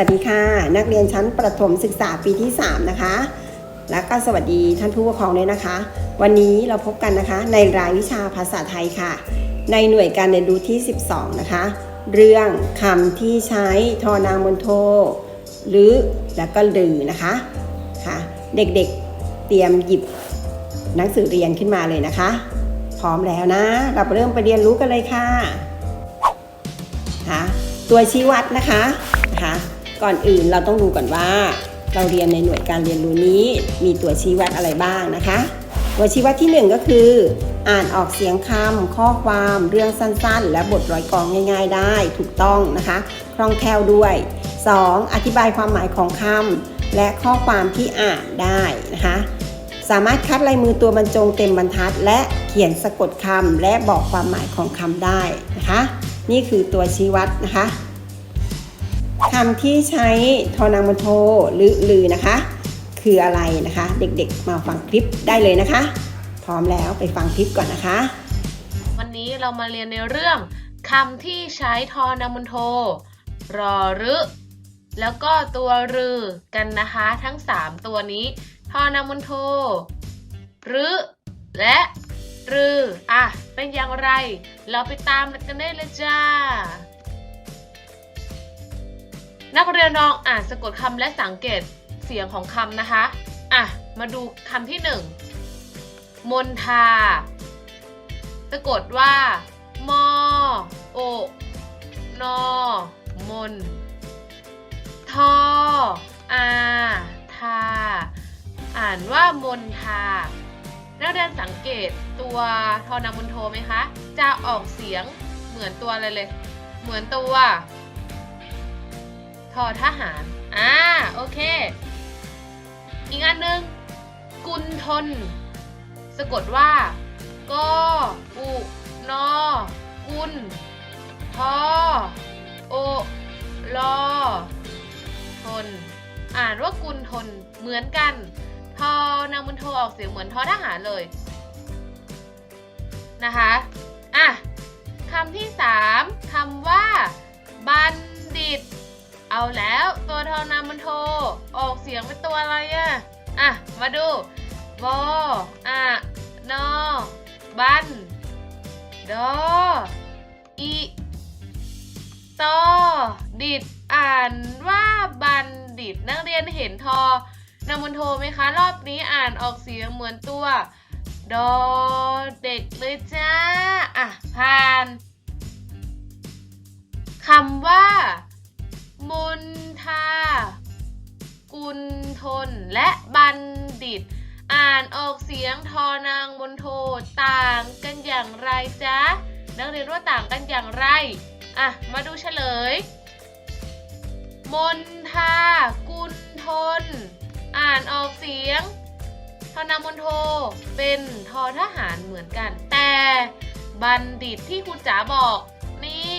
วัสดีค่ะ นักเรียนชั้นประถมศึกษาปีที่ 3 นะคะ และก็สวัสดีท่านผู้ปกครองด้วยนะคะ วันนี้เราพบกันนะคะ ในรายวิชาภาษาไทยค่ะ ในหน่วยการเรียนรู้ที่ 12 นะคะ เรื่องคำที่ใช้ทอนางมนโทหรือและก็ลือนะคะค่ะ เด็กๆเตรียมหยิบหนังสือเรียนขึ้นมาเลยนะคะ พร้อมแล้วนะ เราเริ่มไปเรียนรู้กันเลยค่ะนะคะตัวชี้วัดนะคะนะคะ ก่อนอื่นเราต้องดูก่อนว่า เราเรียนในหน่วยการเรียนรู้นี้ มีตัวชี้วัดอะไรบ้างนะคะ ตัวชี้วัดที่หนึ่งก็คือ อ่านออกเสียงคำข้อความเรื่องสั้นๆ และบทร้อยกองง่าย ๆ ได้ถูกต้องนะคะคล่องแคล่วด้วย 2. อธิบายความหมายของคำและข้อความที่อ่านได้นะคะสามารถคัดลายมือตัวบรรจงเต็มบรรทัด และเขียนสะกดคำและบอกความหมายของคำได้นะคะ นี่คือตัวชี้วัดนะคะำที่ใช้ทอนางมณโทหรือลือนะคะ คืออะไรนะคะ เด็กๆมาฟังคลิปได้เลยนะคะ พร้อมแล้วไปฟังคลิปก่อนนะคะ วันนี้เรามาเรียนในเรื่องคำที่ใช้ทอนามุนโทรอรึแล้วก็ตัวรือกันนะคะ ทั้ง 3 ตัวนี้ ทอนามุนโทรึและรือ อะ เป็นอย่างไร เราไปตามกันได้เลยจ้า นักเรียนลองอ่านสะกดคำและสังเกตเสียงของคำนะคะ อะ มาดูคำที่หนึ่งมนทา สะกดว่า มอ โอ นอ มน ทอ อา ทา อ่านว่ามนทา นักเรียนสังเกตตัวทอนามนโทไหมคะ จะออกเสียงเหมือนตัวอะไรเลย เหมือนตัว ทอทหาร อ่า โอเค อีกอันหนึ่งกุนทน สะกดว่า กออุนอกุนทอโอลอทน อ่านว่ากุนทน เหมือนกัน ทอนางมุนโทออกเสียงเหมือนทอทหารเลย นะคะ อะคำที่สามคำว่า บัณฑิต เอาแล้วตัวทอนามันโท ออกเสียงเป็นตัวอะไรอะอะ มาดูวออะนอ บัน ดอ อีตอดิด อ่านว่าบัณฑิตนักเรียนเห็นทอนามันโทไหมคะ รอบนี้อ่านออกเสียงเหมือนตัว ดอเด็กเลยจ้า อะ ผ่านคำว่า มนทา กุลทน และบัณฑิต อ่านออกเสียงทอนางบนโทต่างกันอย่างไรจ๊ะ นักเรียนว่าต่างกันอย่างไร อะ มาดูเฉลย มนทา กุลทน อ่านออกเสียงทอนามนโทเป็นทอทหารเหมือนกัน แต่บัณฑิตที่คุณจ๋าบอกนี่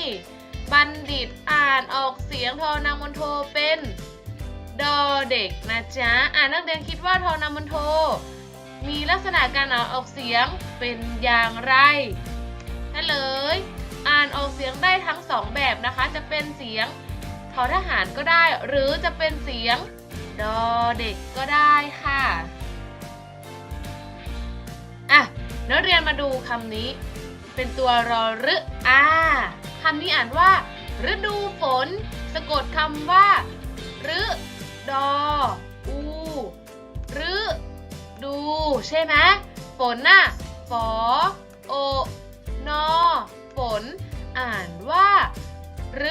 บัณฑิตอ่านออกเสียงทอนามนโทเป็นดอเด็กนะจ๊ะอ่านนักเรียนคิดว่าทอนามนโท มีลักษณะการอ่านออกเสียงเป็นอย่างไรเฉลย อ่านออกเสียงได้ทั้งสองแบบนะคะ จะเป็นเสียงทอทหารก็ได้ หรือจะเป็นเสียงดอเด็กก็ได้ค่ะอะนักเรียนมาดูคำนี้ เป็นตัวรอรึอา คำนี้อ่านว่า ฤดูฝน สะกดคำว่าฤดออูฤดู ใช่ไหมฝนน่ะฝอโอนอฝน อ่านว่า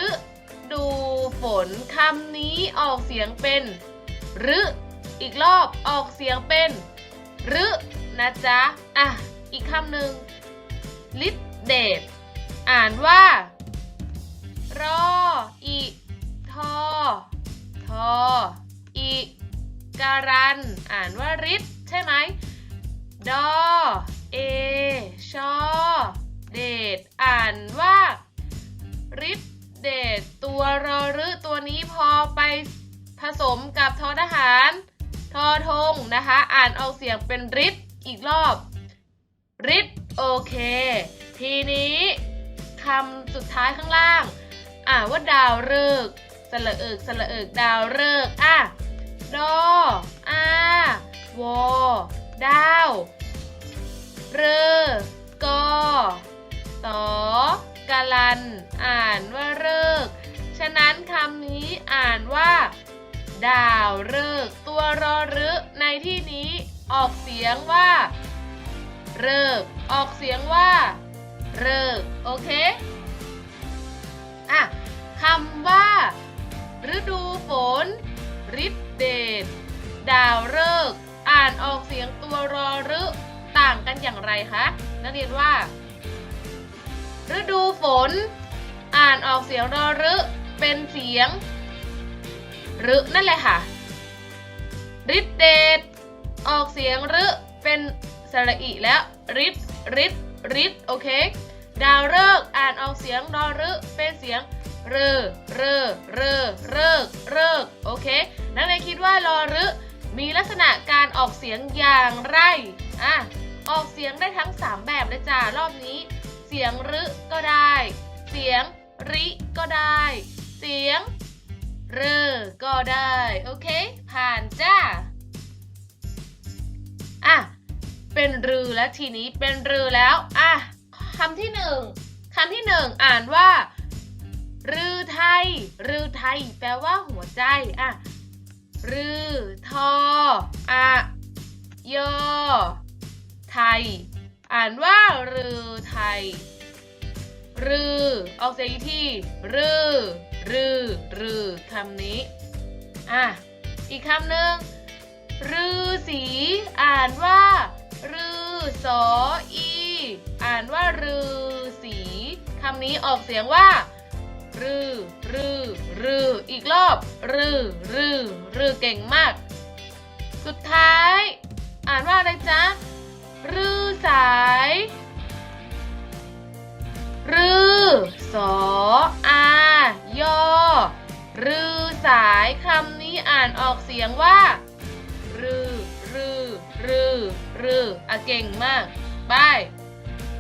ฤดูฝนคำนี้ออกเสียงเป็นฤอีกรอบออกเสียงเป็นฤนะจ๊ะ อะ อีกคำหนึ่งลิดเดตอ่านว่า รออีทอทออีการัน อ่านว่าริดใช่ไหมดอเอชอเดตอ่านว่าริดเดตตัวรอรึตัวนี้พอไปผสมกับทอทหารทอทงนะคะ อ่านออกเสียงเป็นริดอีกรอบริดโอเค ทีนี้คำสุดท้ายข้างล่าง อ่านว่าดาวฤกษ์สระเอิกสระเอิกดาวฤกษ์อะดออาวอดาวเรอกอตอกาลัน อ่านว่าเริกษ์ฉะนั้นคำนี้อ่านว่า ดาวฤกษ์ตัวรอรึในที่นี้ออกเสียงว่าเริกษ์ออกเสียงว่าเริกษ์โอเค อะคำว่า ฤดูฝนฤทธิเดชดาวฤกษ์อ่านออกเสียงตัวรอรึต่างกันอย่างไรคะนักเรียนว่า ฤดูฝน อ่านออกเสียงรอรึเป็นเสียงรึนั่นแหละค่ะฤทธิเดชออกเสียงรึเป็นสระอีแล้วฤทธิ์ฤทธิ์ฤทธิ์โอเค ดาวฤกษ์อ่านออกเสียงรอรึเป็นเสียงเรอเรอเรอเริกเริกโอเค นักเรียนคิดว่ารอรึมีลักษณะการออกเสียงอย่างไรอะออกเสียงได้ทั้ง 3 แบบเลยจ้ารอบนี้ เสียงรึก็ได้ เสียงริก็ได้ เสียงเรอก็ได้ โอเค ผ่านจ้าอะเป็นรือแล้วทีนี้เป็นรือแล้วอะ คำที่หนึ่งคำที่หนึ่งอ่านว่า รือไทย รือไทย แปลว่าหัวใจอะรือทออะยอไทย อ่านว่ารือไทย รือเอาเสียงอีกทีรือรือรือคำนี้อะอีกคำหนึ่งรือสี อ่านว่า รือสออี อ่านว่ารือสีคำนี้ออกเสียงว่า รือรือรืออีกรอบ รือรือรือเก่งมาก สุดท้าย อ่านว่าอะไรจ๊ะรือสาย รือสออายอรือสายคำนี้อ่านออกเสียงว่า รือ รือ รือ รือ อะเก่งมากบาย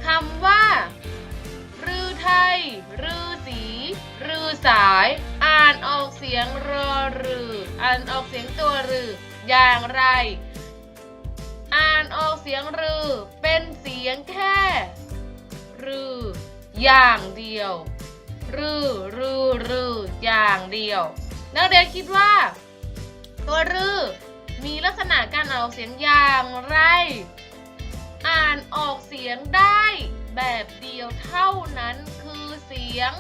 คำว่า รือไทย รือสี รือสาย อ่านออกเสียงรอรือ อ่านออกเสียงตัวรือ อย่างไร อ่านออกเสียงรือ เป็นเสียงแค่ รือ อย่างเดียว รือ รือ รือ อย่างเดียว นักเรียนคิดว่า ตัวรือ มีลักษณะการออกเสียงอย่างไร อ่านออกเสียงได้แบบเดียวเท่านั้นคือเสียง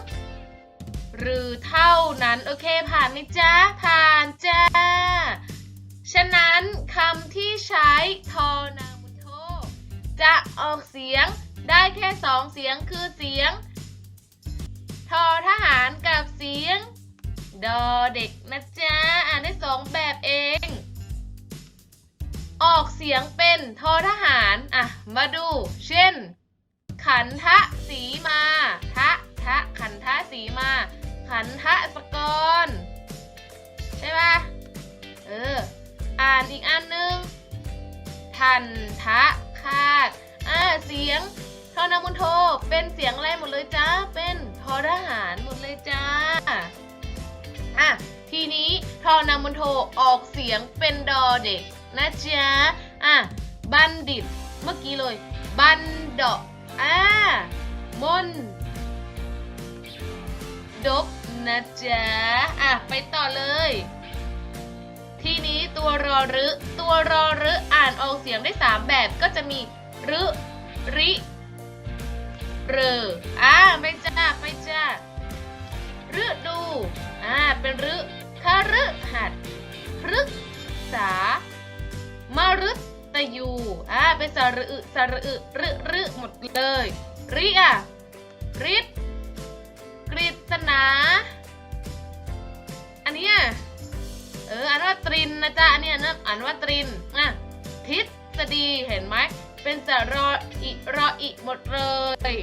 หรือเท่านั้น โอเคผ่านไหมจ๊ะ ผ่านจ้า ฉะนั้นคำที่ใช้ทอนามุโทจะออกเสียงได้แค่สองเสียงคือเสียง ทอทหารกับเสียง ดอเด็กนะจ๊ะ อ่านได้สองแบบเอง ออกเสียงเป็นทอทหาร อะ มาดู เช่น ขันทะสีมา ทะทะขันทะสีมา ขันทะสกร ใช่ปะเออ อ่านอีกอันนึง ทันทะคาด อ่า เสียงทอนามุนโท เป็นเสียงอะไรหมดเลยจ้า เป็นทอทหารหมดเลยจ้า อะ ทีนี้ทอนามุนโทออกเสียงเป็นดอเด็ก นะจ๊ะอะบัณฑิต เมื่อกี้เลย บันดออ่ามนดบนะจ๊ะอะไปต่อเลย ทีนี้ตัวรอรึตัวรอรึอ่านออกเสียงได้3แบบก็จะมีรึริเรออ่าไปจ้าไปจ้าฤดูอ่าเป็นฤคาฤหัดพฤกษา มฤตยูอ่าเป็นสระอึสระอึรึรึหมดเลยริอะริดกฤษณาอันนี้เอออ่านว่าตรินนะจ๊ะอันนี้นะอ่านว่าตรินอะทฤษฎีเห็นไหมเป็นสระรออิรออิหมดเลย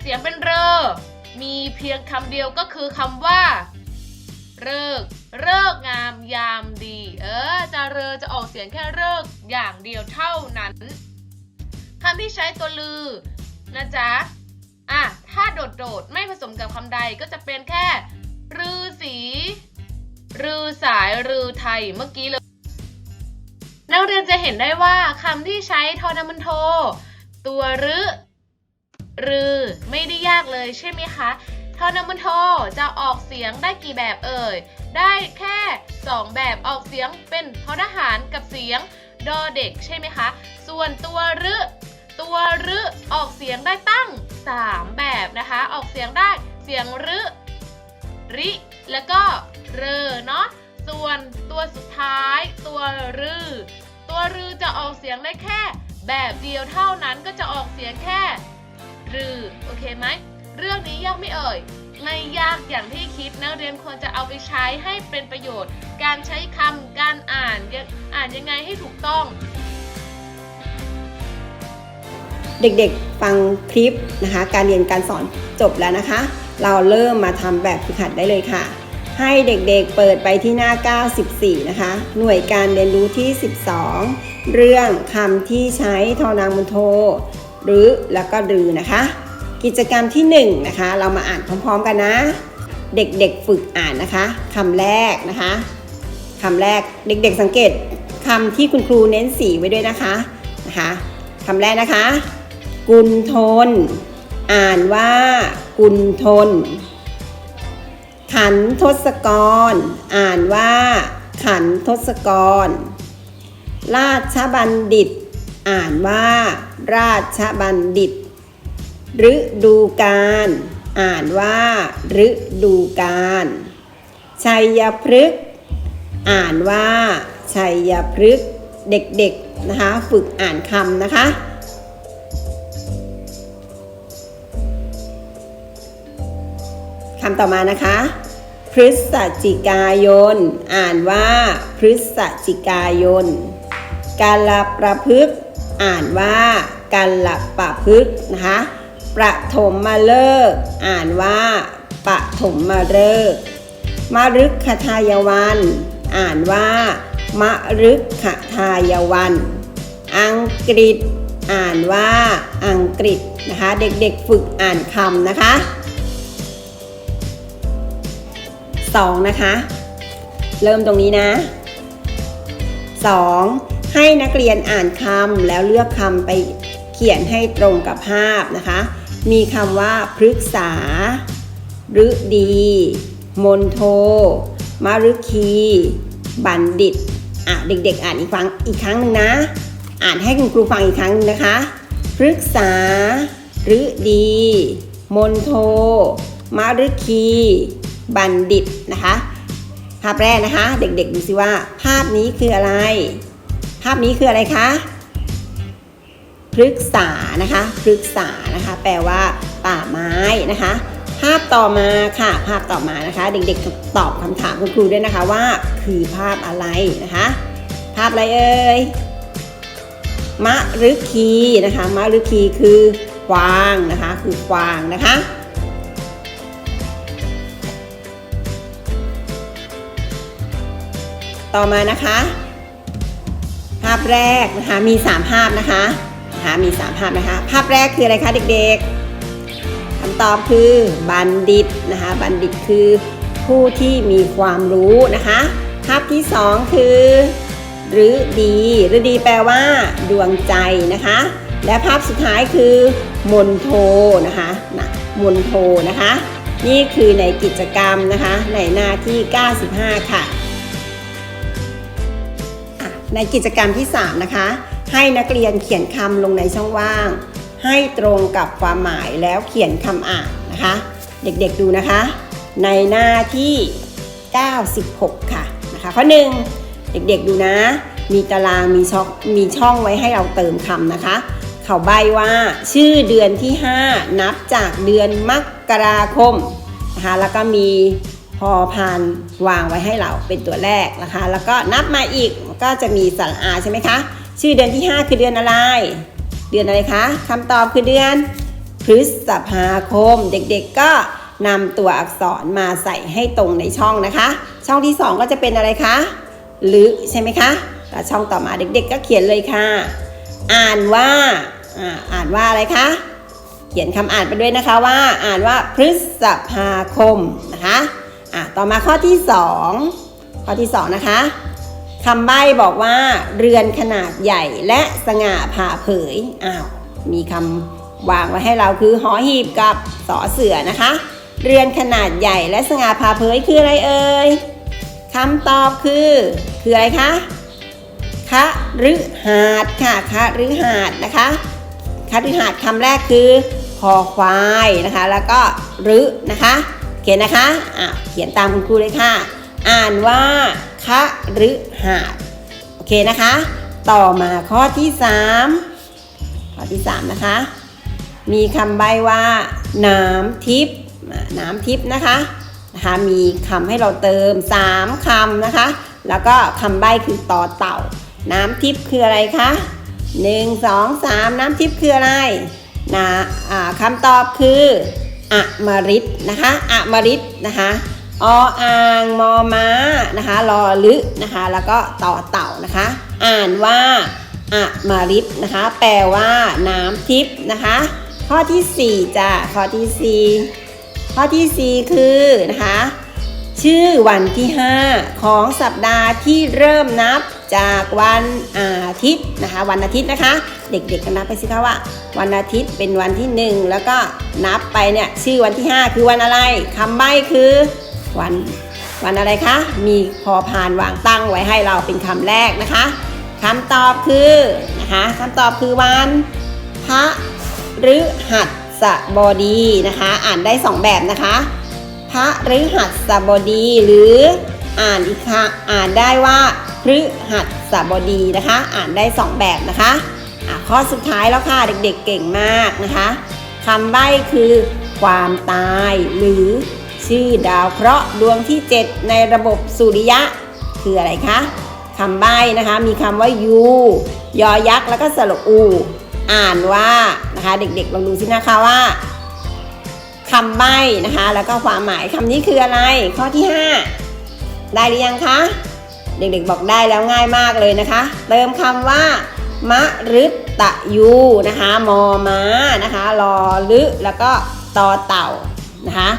เสียงเป็นเรอ มีเพียงคำเดียวก็คือคำว่า เริก เริกงามยามดี เออจะเรอจะออกเสียงแค่เริกอย่างเดียวเท่านั้นคำที่ใช้ตัวลือนะจ๊ะอะถ้าโดดๆไม่ผสมกับคำใดก็จะเป็นแค่รือสีรือสายรือไทยเมื่อกี้เลยนักเรียนจะเห็นได้ว่าคำที่ใช้ทอนามันโท ตัวรึรือไม่ได้ยากเลยใช่ไหมคะ ทอนมันโทจะออกเสียงได้กี่แบบเอ่ย ได้แค่ 2 แบบออกเสียงเป็นทอทหารกับเสียงดอเด็กใช่ไหมคะ ส่วนตัวรึตัวรึออกเสียงได้ตั้ง 3 แบบนะคะ ออกเสียงได้เสียงรึริ แล้วก็เรอเนาะ ส่วนตัวสุดท้าย ตัวรือตัวรือจะออกเสียงได้แค่ แบบเดียวเท่านั้นก็จะออกเสียงแค่รือโอเคไหม เรื่องนี้ยากไม่เอ่ย ไม่ยากอย่างที่คิดนักเรียนควรจะเอาไปใช้ให้เป็นประโยชน์ การใช้คำการอ่านอ่านยังไงให้ถูกต้อง เด็กๆฟังคลิปนะคะ การเรียนการสอนจบแล้วนะคะ เราเริ่มมาทำแบบฝึกหัดได้เลยค่ะ ให้เด็กๆเปิดไปที่หน้า 94 นะคะ หน่วยการเรียนรู้ที่ 12 เรื่องคำที่ใช้ทอนางมุนโท หรือแล้วก็รือนะคะ กิจกรรมที่1นนะคะ เรามาอ่านพร้อมๆกันนะ เด็กๆฝึกอ่านนะคะคำแรกนะคะคำแรกเด็กๆสังเกตคำที่คุณครูเน้นสีไว้ด้วยนะคะนะคะคำแรกนะคะ กุลทน อ่านว่ากุลทน ขันทศกร อ่านว่า ขันทศกร ราชบัณฑิต อ่านว่า ราชบัณฑิต ฤดูการอ่านว่า ฤดูการชัยพฤกษ์อ่านว่าชัยพฤกษ์เด็กๆนะคะ ฝึกอ่านคำนะคะ คำต่อมานะคะ พฤศจิกายน อ่านว่า พฤศจิกายนกาลประพฤกษ์อ่านว่ากาลประพฤกษ์นะคะ ประถมมาเลิกษ์อ่านว่าปฐมมาเลิกษ์มฤคทายวัน อ่านว่ามฤคทายวัน อังกฤษ อ่านว่าอังกฤษนะคะ เด็กๆฝึกอ่านคำนะคะ2นะคะ เริ่มตรงนี้นะ 2. ให้นักเรียนอ่านคำแล้วเลือกคำไปเขียนให้ตรงกับภาพนะคะ มีคำว่าพฤกษาฤดี มนโทมฤคี บัณฑิต อะเด็กๆ อ่านอีกครั้งอีกครั้งหนึ่งนะ อ่านให้คุณครูฟังอีกครั้งหนึงนะคะ พฤกษาฤดี มนโทมฤคี บัณฑิตนะคะภาพแรกนะคะ เด็กๆดูสิว่า ภาพนี้คืออะไร ภาพนี้คืออะไรคะ พฤกษานะคะพฤกษานะคะ แปลว่า ป่าไม้นะคะ ภาพต่อมาค่ะ ภาพต่อมานะคะ เด็กๆตอบคำถามคุณครูด้วยนะคะว่า คือภาพอะไรนะคะ ภาพอะไรเอ่ยมะฤคีนะคะมะฤคีคือกวางนะคะคือกวางนะคะต่อมานะคะ ภาพแรกนะคะมี 3 ภาพนะคะ นะคะมี 3 ภาพนะคะ ภาพแรกคืออะไรคะเด็กๆคำตอบคือบัณฑิตนะคะบัณฑิตคือผู้ที่มีความรู้นะคะ ภาพที่ 2 คือฤดีฤดีแปลว่าดวงใจนะคะ และภาพสุดท้ายคือมนโทนะคะนะมนโทนะคะ นี่คือในกิจกรรมนะคะ ในหน้าที่ 95 ค่ะอะในกิจกรรมที่ 3 นะคะ ให้นักเรียนเขียนคำลงในช่องว่าง ให้ตรงกับความหมายแล้วเขียนคำอ่านนะคะ เด็กๆดูนะคะ ในหน้าที่ 96 ค่ะนะคะข้อหนึ่งเด็กๆดูนะ มีตารางมีช่องมีช่องไว้ให้เราเติมคำนะคะ เขาใบว่าชื่อเดือนที่ 5 นับจากเดือนมกราคมนะคะแล้วก็มีพอพานวางไว้ให้เราเป็นตัวแรกนะคะ แล้วก็นับมาอีกก็จะมีสระอาใช่ไหมคะ ชื่อเดือนที่ 5 คือเดือนอะไร เดือนอะไรคะคำตอบคือเดือน พฤษภาคม เด็กๆก็นำตัวอักษรมาใส่ให้ตรงในช่องนะคะ ช่องที่ 2 ก็จะเป็นอะไรคะหรือใช่ไหมคะแล้วช่องต่อมาเด็กๆ ก็เขียนเลยค่ะ อ่านว่าอ่าอ่านว่าอะไรคะเขียนคำอ่านไปด้วยนะคะว่าอ่านว่าพฤษภาคมนะคะอะต่อมาข้อที่สองข้อที่สองนะคะ คำใบ้บอกว่า เรือนขนาดใหญ่และสง่าผ่าเผยอ้าวมีคำวางไว้ให้เราคือหอหีบกับสอเสือนะคะ เรือนขนาดใหญ่และสง่าผ่าเผยคืออะไรเอ่ยคำตอบคือ คืออะไรคะคะฤหาดค่ะคะฤหาดนะคะคฤหาสน์คำแรกคือคอควายนะคะ แล้วก็รึนะคะ เขียนนะคะอะเขียนตามคุณครูเลยค่ะ อ่านว่า คฤหาสน์โอเคนะคะ ต่อมาข้อที่ 3 ข้อที่ 3 นะคะ มีคำใบว่าน้ำทิพย์น้ำทิพย์นะคะนะคะมีคำให้เราเติม 3คำนะคะ แล้วก็คำใบคือต่อเต่า น้ำทิพย์คืออะไรคะหนึ่งสองสามน้ำทิพย์คืออะไรนะอ่าคำตอบคืออมฤตนะคะอมฤตนะคะ ออ่างมอม้านะคะรอลึนะคะ แล้วก็ต่อเต่านะคะ อ่านว่าอะมฤตนะคะ แปลว่าน้ำทิพย์นะคะ ข้อที่สี่จ้ะข้อที่สี่ข้อที่สี่คือนะคะ ชื่อวันที่ 5 ของสัปดาห์ที่เริ่มนับจากวันอาทิตย์นะคะ วันอาทิตย์นะคะ เด็กๆกันนับไปสิคะว่า วันอาทิตย์เป็นวันที่ 1 แล้วก็นับไปเนี่ยชื่อวันที่ 5 คือวันอะไรคำใบ้คือ วันวันอะไรคะ มีพอพานวางตั้งไว้ให้เราเป็นคำแรกนะคะคำตอบคือนะคะคำตอบคือวันพระฤหัดสบดีนะคะ อ่านได้สองแบบนะคะ พระฤหัดสบดีหรืออ่านอีกครั้งอ่านได้ว่าพฤหัสบดีนะคะ อ่านได้สองแบบนะคะะข้อสุดท้ายแล้วค่ะเด็กๆเก่งมากนะคะคำใบ้คือความตายหรือ ชื่อดาวเคราะห์ดวงที่ 7 ในระบบสุริยะ คืออะไรคะคำใบ้นะคะ มีคำว่ายูยอยักษ์แล้วก็สระอู อ่านว่านะคะเด็กๆลองดูสินะคะว่าคำใบ้นะคะ แล้วก็ความหมายคำนี้คืออะไร ข้อที่ 5 ได้หรือยังคะ เด็กๆบอกได้แล้วง่ายมากเลยนะคะ เติมคำว่ามะรึตะยูนะคะ มอม้านะคะรอลึแล้วก็ตอเต่านะคะ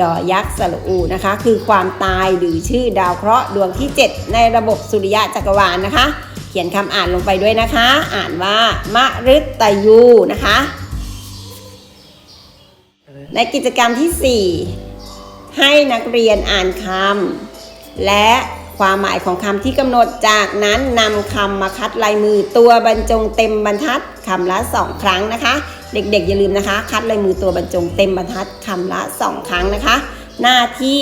ยอยักษ์สระอูนะคะ คือความตายหรือชื่อดาวเคราะห์ดวงที่ 7 ในระบบสุริยะจักรวาลนะคะ เขียนคำอ่านลงไปด้วยนะคะ อ่านว่ามะรึตยูนะคะ ในกิจกรรมที่ 4 ให้นักเรียนอ่านคำและความหมายของคำที่กำหนดจากนั้นนำคำมาคัดลายมือตัวบรรจงเต็มบรรทัดคำละสองครั้งนะคะ เด็กๆอย่าลืมนะคะ คัดลายมือตัวบรรจงเต็มบรรทัดคำละสองครั้งนะคะ หน้าที่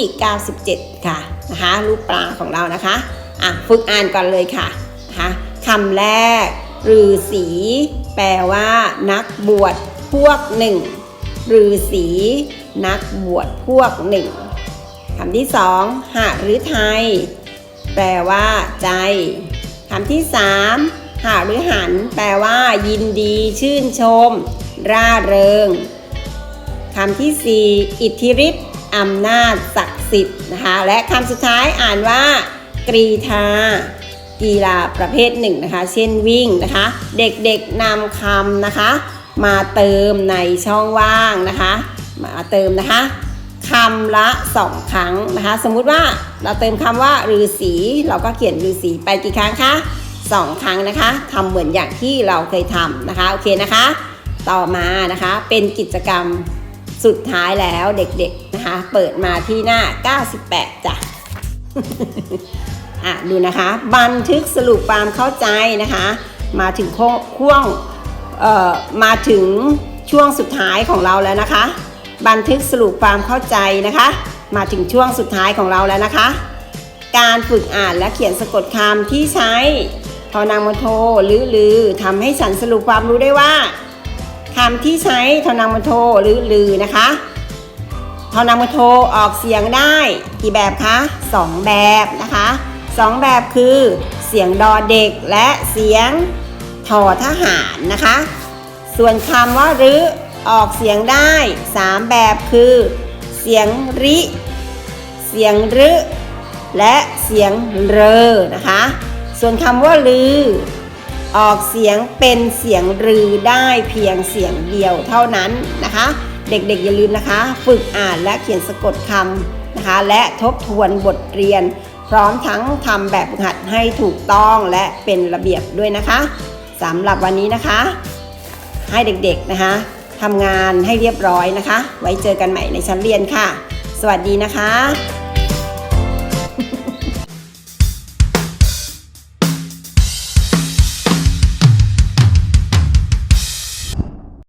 97 ค่ะนะคะรูปปลาของเรานะคะอะฝึกอ่านก่อนเลยค่ะนะคะคำแรกฤาษีแปลว่า นักบวชพวกหนึ่งฤาษีนักบวชพวกหนึ่งคำที่สองหาหรือไทย แปลว่า ใจคำที่สามหาหรือหัน แปลว่า ยินดีชื่นชม ร่าเริงคำที่สี่อิทธิฤทธิ์อำนาจศักดิ์สิทธิ์นะคะและคำสุดท้ายอ่านว่า กรีธากีฬาประเภทหนึ่งนะคะ เช่นวิ่งนะคะ เด็กๆนำคำนะคะ มาเติมในช่องว่างนะคะ มาเติมนะคะคำละสองครั้งนะคะ สมมุติว่าเราเติมคำว่าฤาษีเราก็เขียนฤาษีไปกี่ครั้งคะสองครั้งนะคะทำเหมือนอย่างที่เราเคยทำนะคะ โอเคนะคะ ต่อมานะคะเป็นกิจกรรมสุดท้ายแล้วเด็กๆนะคะ เปิดมาที่หน้า 98จ้ะอะดูนะคะ บันทึกสรุปความเข้าใจนะคะ มาถึงช่วงเอ่อมาถึงช่วงสุดท้ายของเราแล้วนะคะ บันทึกสรุปความเข้าใจนะคะ มาถึงช่วงสุดท้ายของเราแล้วนะคะ การฝึกอ่านและเขียนสะกดคำที่ใช้ทอนางมโทหรือลือทำให้ฉันสรุปความรู้ได้ว่า คำที่ใช้ทอนางมโทหรือลือนะคะทอนางมโทออกเสียงได้กี่แบบคะสองแบบนะคะสองแบบคือเสียงดอเด็กและเสียงทอทหารนะคะ ส่วนคำว่ารึออกเสียงได้ 3 แบบคือ เสียงริ เสียงรึ และเสียงเรอนะคะ ส่วนคำว่าลือ ออกเสียงเป็นเสียงรือได้เพียงเสียงเดียวเท่านั้นนะคะ เด็กๆอย่าลืมนะคะ ฝึกอ่านและเขียนสะกดคนะคะ และทบทวนบทเรียน พร้อมทั้งทำแบบฝึกหัดให้ถูกต้องและเป็นระเบียบด้วยนะคะสำหรับวันนี้นะคะ ให้เด็กๆนะคะทำงานให้เรียบร้อยนะคะ ไว้เจอกันใหม่ในชั้นเรียนค่ะ สวัสดีนะคะ